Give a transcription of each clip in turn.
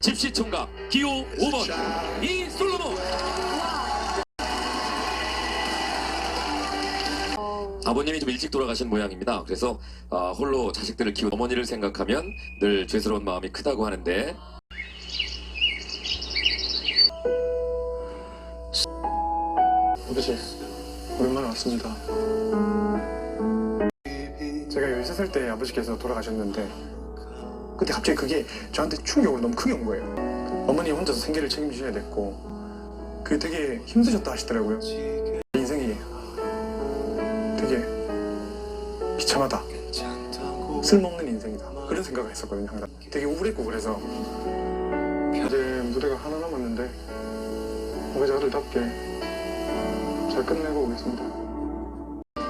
집시 총각 기호 5번 이솔로몬 아버님이 좀 일찍 돌아가신 모양입니다. 그래서 아, 홀로 자식들을 키운 어머니를 생각하면 늘 죄스러운 마음이 크다고 하는데 아버지, 오랜만에 왔습니다. 제가 13살 때 아버지께서 돌아가셨는데 그때 갑자기 그게 저한테 충격을 너무 크게 온 거예요. 어머니 혼자서 생계를 책임지셔야 됐고 그게 되게 힘드셨다 하시더라고요. 인생이 되게 비참하다. 쓸모없는 인생이다. 그런 생각을 했었거든요, 항상. 되게 우울했고 그래서 이제 무대가 하나 남았는데 아들답게 잘 끝내고 오겠습니다.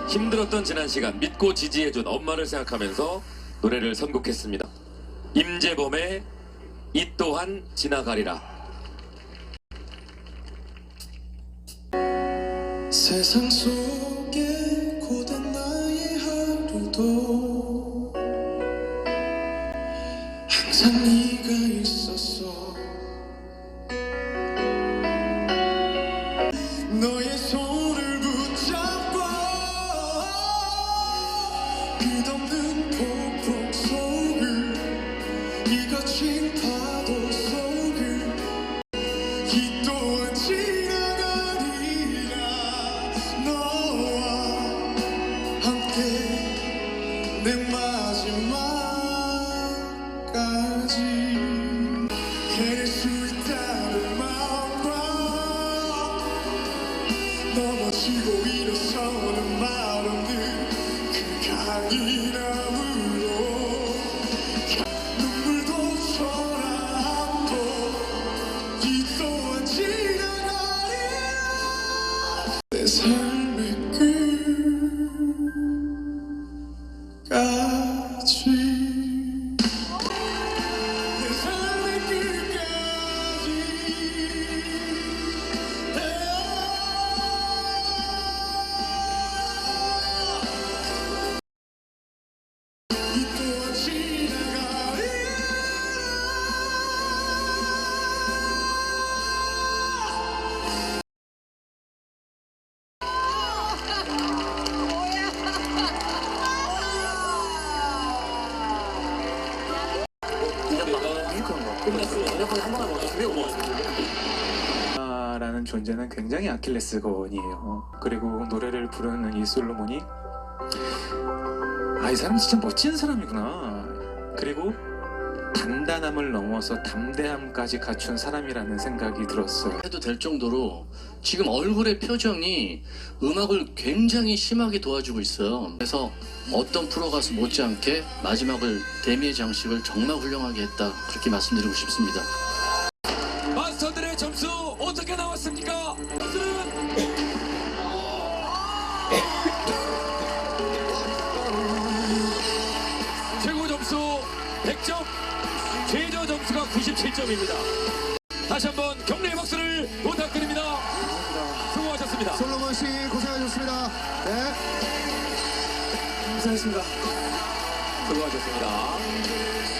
힘들었던 지난 시간 믿고 지지해준 엄마를 생각하면서 노래를 선곡했습니다. 임재범의 이 또한 지나가리라. 세상 속에 고된 나의 하루도 항상 네가 있었어 너의 넘어지고 일어서는 말 없는 그 강인함으로 눈물도 초라함도 이 또한 지나가리라 내 삶의 끝까지 라는 존재는 굉장히 아킬레스건이에요. 그리고 노래를 부르는 이 솔로몬이 아 이 사람 진짜 멋진 사람이구나. 그리고 단단함을 넘어서 담대함까지 갖춘 사람이라는 생각이 들었어요. 해도 될 정도로 지금 얼굴의 표정이 음악을 굉장히 심하게 도와주고 있어요. 그래서 어떤 프로 가수 못지않게 마지막을 데미의 장식을 정말 훌륭하게 했다 그렇게 말씀드리고 싶습니다. 97점입니다. 다시 한번 격려의 박수를 부탁드립니다. 수고하셨습니다. 솔로몬 씨 고생하셨습니다. 네. 감사했습니다. 수고하셨습니다.